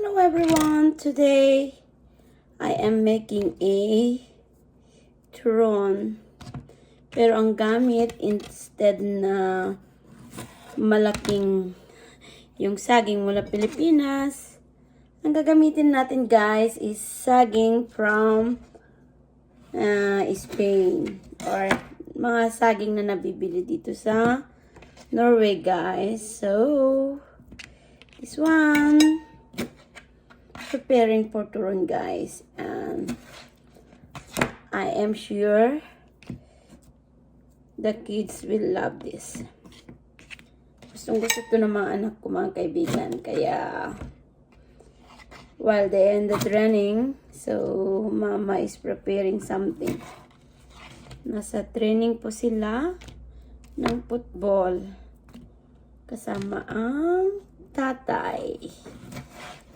Hello everyone. Today I am making a turon. Pero ang gamit instead na malaking yung saging mula Pilipinas, ang gagamitin natin guys is saging from uh, Spain or mga saging na nabibili dito sa Norway guys. So, this one preparing for turon guys and I am sure the kids will love this. Gustong gusto to ng mga anak ko mga kaibigan kaya while they ended training so mama is preparing something. Nasa training po sila ng football kasama ang tatay.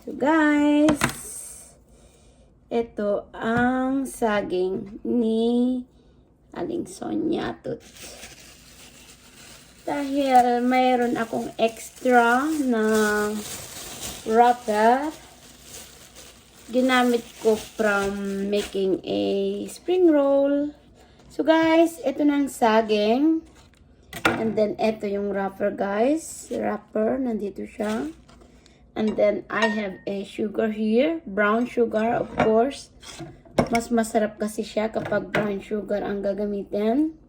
So guys, ito ang saging ni Aling Sonia Tut. Dahil mayroon akong extra na wrapper, ginamit ko from making a spring roll. So guys, ito na ang saging. And then, ito yung wrapper guys. Wrapper, nandito siya. And then, I have a sugar here. Brown sugar, of course. Mas masarap kasi siya kapag brown sugar ang gagamitin.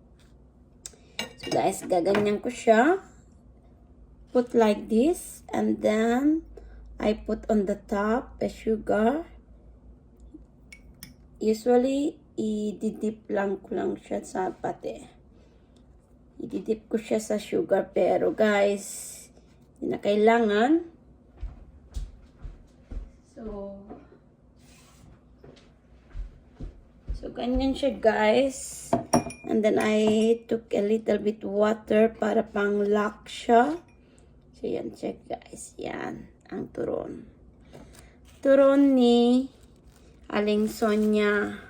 So, guys, gaganyan ko siya. Put like this. And then, I put on the top a sugar. Usually, i-dip lang ko lang siya sa pate. I-dip ko siya sa sugar. Pero, guys, hindi na kailangan. So, so ganyan siya guys. And then I took a little bit water para pang lock siya. So yan siya guys. Yan ang turon. Turon ni Aling Sonia.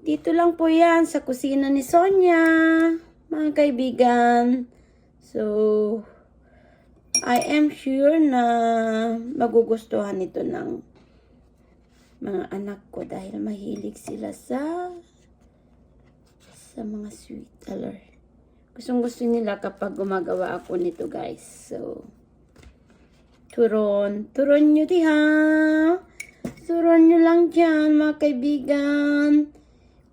Dito lang po yan sa kusina ni Sonia. Mga kaibigan. So, I am sure na magugustuhan ito ng mga anak ko dahil mahilig sila sa sa mga sweet alert. Gustong gusto nila kapag gumagawa ako nito guys. So, turon. Turon nyo diha. Turon nyo lang dyan mga kaibigan.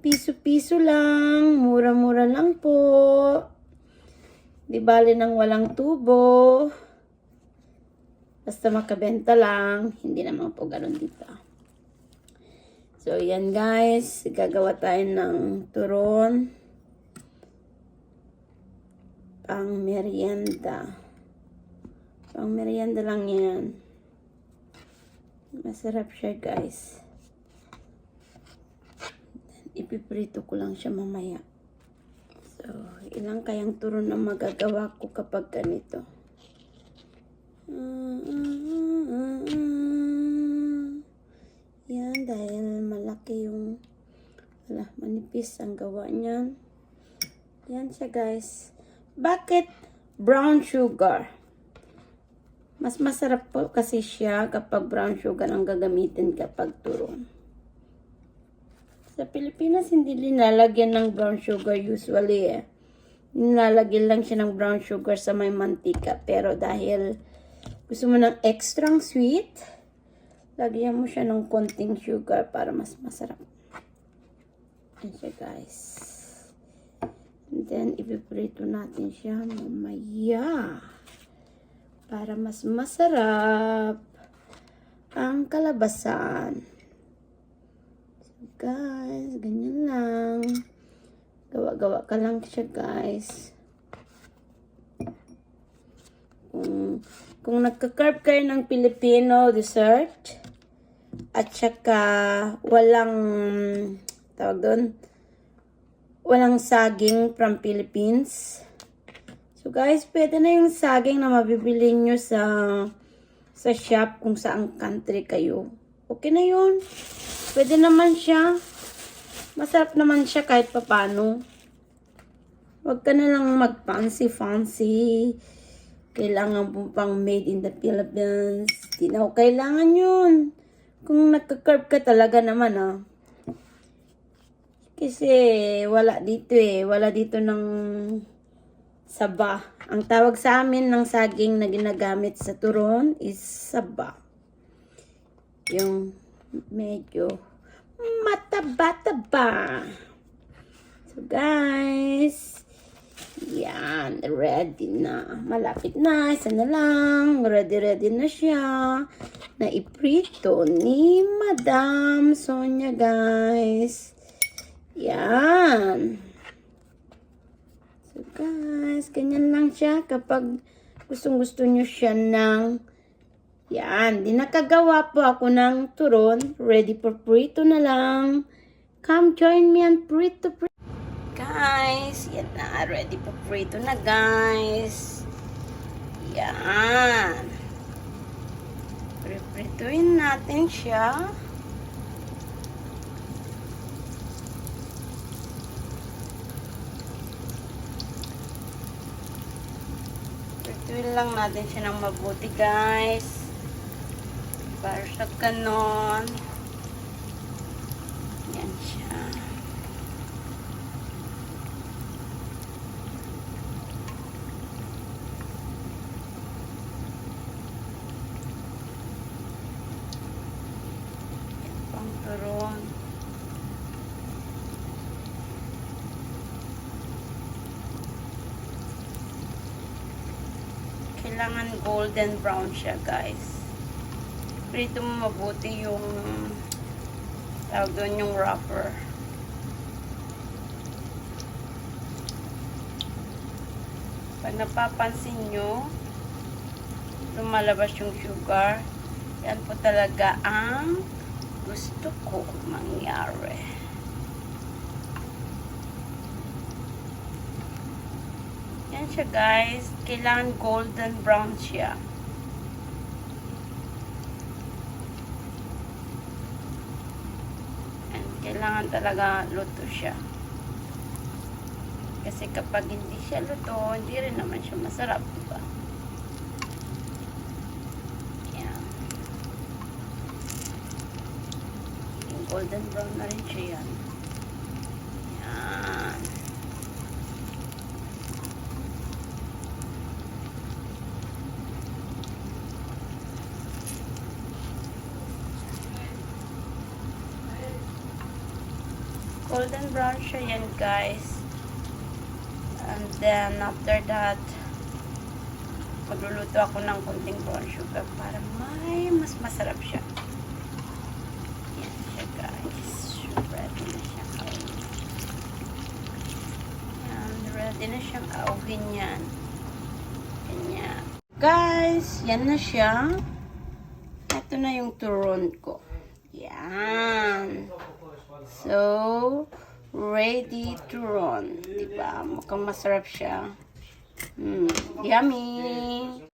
Piso-piso lang. Mura-mura lang po. Di bali nang walang tubo. Basta makabenta lang. Hindi naman po ganun dito. So, yan guys. Gagawa tayo ng turon. Pang merienda. Pang merienda lang yan. Masarap siya guys. Ipiprito ko lang siya mamaya. So, ilang kayang turon ang magagawa ko kapag ganito. Yan, dahil malaki yung wala, manipis ang gawa niyan. Yan siya guys. Bakit brown sugar? Mas masarap po kasi siya kapag brown sugar ang gagamitin kapag turon. Sa Pilipinas, hindi linalagyan ng brown sugar usually eh. Nilalagyan lang siya ng brown sugar sa may mantika. Pero dahil gusto mo ng extra sweet, lagyan mo siya ng konting sugar para mas masarap. Ayan siya guys. And then, ipiprito natin siya mamaya. Para mas masarap ang kalabasan. Guys, ganyan lang. Gawa-gawa ka lang siya, guys. Kung, kung nagka-carve kayo ng Filipino dessert, at saka walang, tawag doon, walang saging from Philippines. So guys, pwede na yung saging na mabibili nyo sa sa shop kung saang country kayo. Okay na yun. Pwede naman siya. Masarap naman siya kahit papano. Huwag ka na lang mag-fancy-fancy. Kailangan mo pang made in the Philippines. Di na kailangan yun. Kung nagka-curve ka talaga naman, ah. Kasi wala dito eh. Wala dito ng saba. Ang tawag sa amin ng saging na ginagamit sa turon is saba. Yung medyo mataba-taba. So guys, yan, ready na. Malapit na, isa na lang. Ready-ready na siya. Na iprito ni Madam Sonia, guys. Yan. So guys, ganyan lang siya kapag gustong gusto nyo siya ng yan. Di nakagawa po ako ng turon. Ready for prito na lang. Come join me on prito prito. Guys, yan na. Ready for prito na guys. Yan. Priprituin natin siya. Prituin lang natin siya ng mabuti guys. Para sa ganon. Yan siya. Pang turon. Kailangan golden brown siya, guys. Prito mo mabuti yung tawag doon yung wrapper. Pag napapansin nyo, lumalabas yung sugar, yan po talaga ang gusto ko mangyari. Yan siya guys. Kailangan golden brown siya. And kailangan talaga luto siya. Kasi kapag hindi siya luto, hindi rin naman siya masarap, diba? Yan. Golden brown na rin siya. Yan. Golden brown siya yan guys. And then after that magluluto ako ng kunting brown sugar para may mas masarap siya. Yan guys. Ready na siya. Yan ready na siyang awin yan. Ganyan. Guys yan na siya. Ito na yung turon ko. Yan So, ready to run. Diba? Mukhang masarap siya. Mm, yummy!